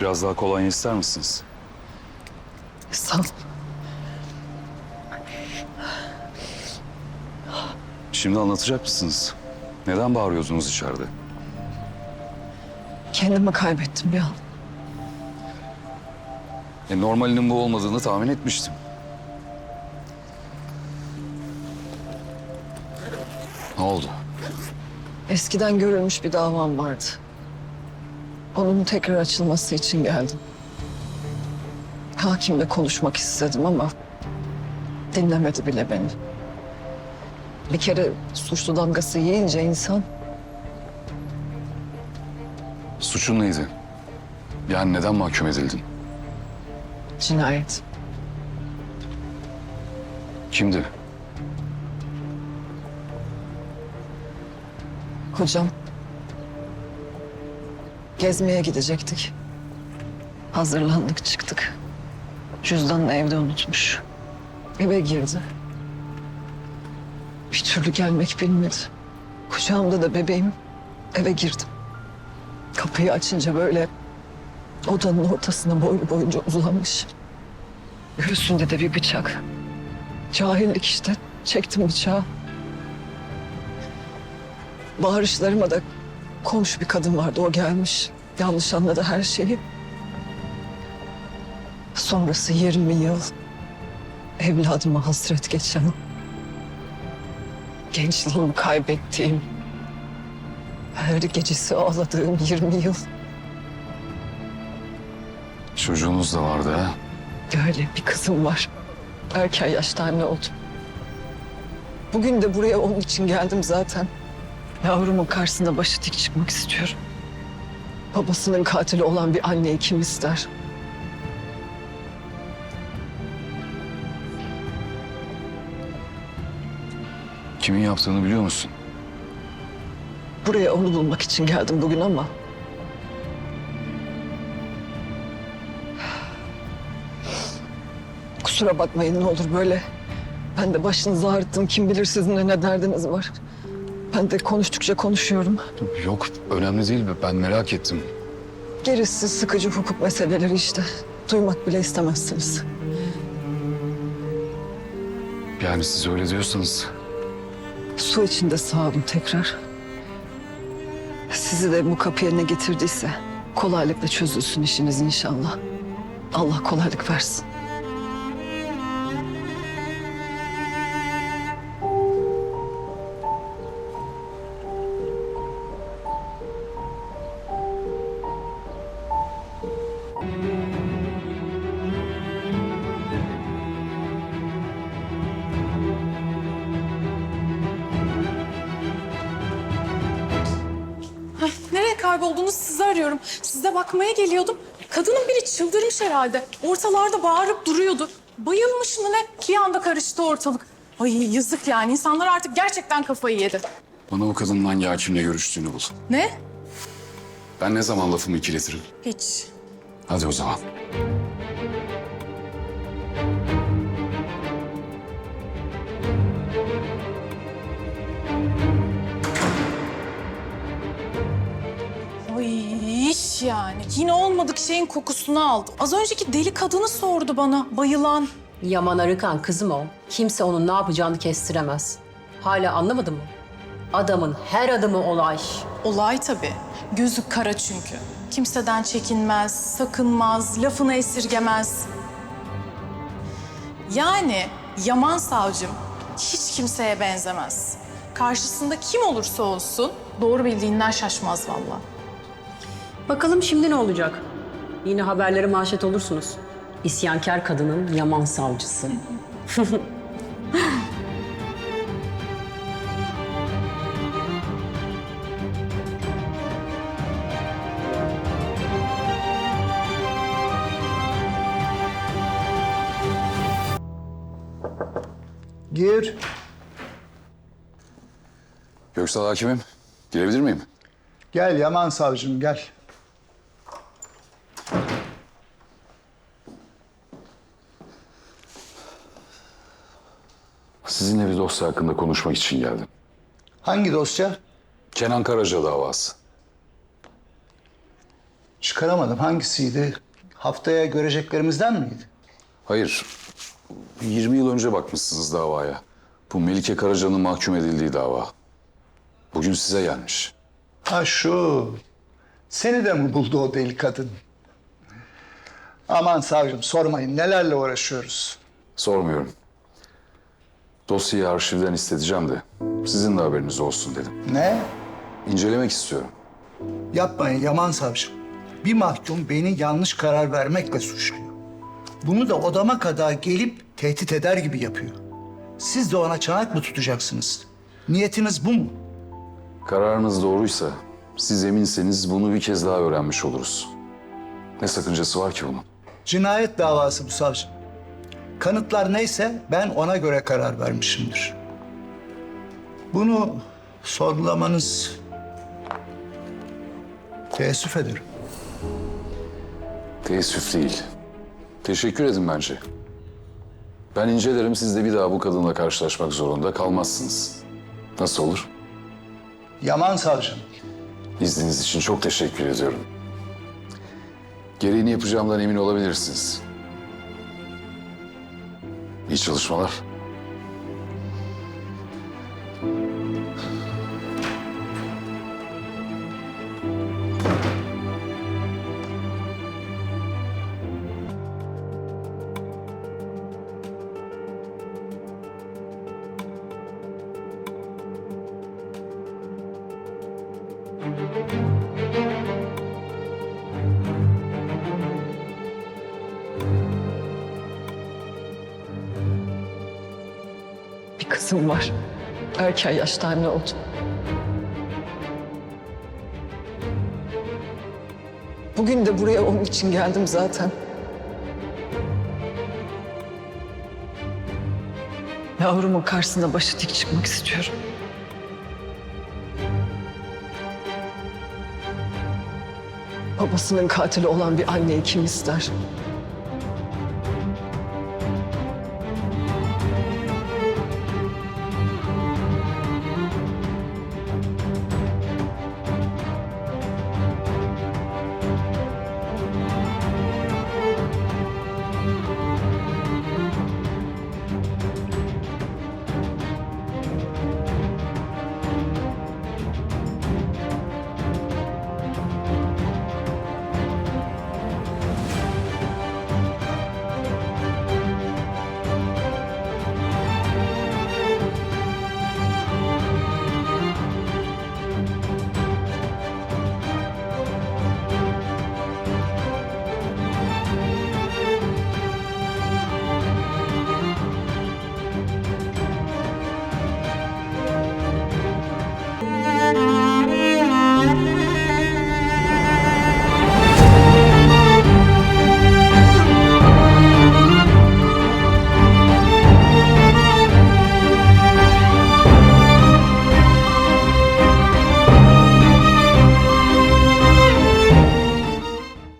Biraz daha kolonya ister misiniz? Sağ ol. Şimdi anlatacak mısınız? Neden bağırıyordunuz içeride? Kendimi kaybettim bir an. E, normalinin bu olmadığını tahmin etmiştim. Ne oldu? Eskiden görülmüş bir davam vardı. Onun tekrar açılması için geldim. Hakimle konuşmak istedim ama dinlemedi bile beni. Bir kere suçlu damgası yiyince insan Suçun neydi? Yani neden mahkum edildin? cinayet. Kimdi? Hocam. Gezmeye gidecektik. Hazırlandık çıktık. Cüzdanını evde unutmuş. Eve girdi. Bir türlü gelmek bilmedi. Kucağımda da bebeğim. Eve girdim. Kapıyı açınca böyle odanın ortasına boylu boyunca uzanmış. Göğsünde de bir bıçak. Cahillik işte. Çektim bıçağı. Bağırışlarıma da komşu bir kadın vardı. O gelmiş. Yanlış anladı her şeyi. Sonrası 20 yıl. Evladıma hasret geçen. Gençliğimi kaybettiğim. Her gecesi ağladığım 20 yıl. Çocuğunuz da vardı ha? Öyle bir kızım var. Erken yaşta anne oldum. Bugün de buraya onun için geldim zaten. Yavrumun karşısına başı dik çıkmak istiyorum. Babasının katili olan bir anneyi kim ister? Kimin yaptığını biliyor musun? Buraya onu bulmak için geldim bugün ama... Kusura bakmayın ne olur böyle. Ben de başınızı ağrıttım. Kim bilir sizinle ne derdiniz var. Ben de konuştukça konuşuyorum. Yok, önemli değil. Ben merak ettim. Gerisi sıkıcı hukuk meseleleri işte. Duymak bile istemezsiniz. Yani siz öyle diyorsanız... Su içinde sağ olun tekrar. Sizi de bu kapıya ne getirdiyse kolaylıkla çözülsün işiniz inşallah. Allah kolaylık versin. Kayboldunuz sizi arıyorum. Size bakmaya geliyordum. Kadının biri çıldırmış herhalde. Ortalarda bağırıp duruyordu. Bayılmış mı ne? Bir anda karıştı ortalık. Ay yazık yani. İnsanlar artık gerçekten kafayı yedi. Bana o kadının hangi hakimle görüştüğünü bul. Ne? Ben ne zaman lafımı ikiletirim? Hiç. Hadi o zaman. Yani. Yine olmadık şeyin kokusunu aldı. Az önceki deli kadını sordu bana. Bayılan. Yaman Arıkan kızım o. Kimse onun ne yapacağını kestiremez. Hala anlamadın mı? Adamın her adımı olay. Olay tabii. Gözü kara çünkü. Kimseden çekinmez, sakınmaz, lafını esirgemez. Yani Yaman savcım hiç kimseye benzemez. Karşısında kim olursa olsun doğru bildiğinden şaşmaz vallahi. Bakalım şimdi ne olacak? Yine haberlere manşet olursunuz. İsyankar kadının Yaman savcısı. Gir. Göksal hakimim, girebilir miyim? Gel Yaman savcım gel. Sizinle bir dosya hakkında konuşmak için geldim. Hangi dosya? Kenan Karaca davası. Çıkaramadım. Hangisiydi? Haftaya göreceklerimizden miydi? Hayır. 20 yıl önce bakmışsınız davaya. Bu Melike Karaca'nın mahkum edildiği dava. Bugün size gelmiş. Ha şu. Seni de mi buldu o deli kadın? Aman savcım sormayın nelerle uğraşıyoruz. Sormuyorum. Dosyayı arşivden isteyeceğim de sizin de haberiniz olsun dedim. Ne? İncelemek istiyorum. Yapmayın Yaman savcım. Bir mahkum beni yanlış karar vermekle suçluyor. Bunu da odama kadar gelip tehdit eder gibi yapıyor. Siz de ona çanak mı tutacaksınız? Niyetiniz bu mu? Kararınız doğruysa, siz eminseniz bunu bir kez daha öğrenmiş oluruz. Ne sakıncası var ki bunun? Cinayet davası bu savcım. Kanıtlar neyse ben ona göre karar vermişimdir. Bunu sorgulamanız teessüf ederim. Teessüf değil. Teşekkür edin bence. Ben incelerim, siz de bir daha bu kadınla karşılaşmak zorunda kalmazsınız. Nasıl olur? Yaman savcım. İzniniz için çok teşekkür ediyorum. Gereğini yapacağımdan emin olabilirsiniz. İyi çalışmalar. Bir kızım var. Erken yaşta anne oldu. Bugün de buraya onun için geldim zaten. Yavrumun karşısına başı dik çıkmak istiyorum. Babasının katili olan bir anneyi kim ister?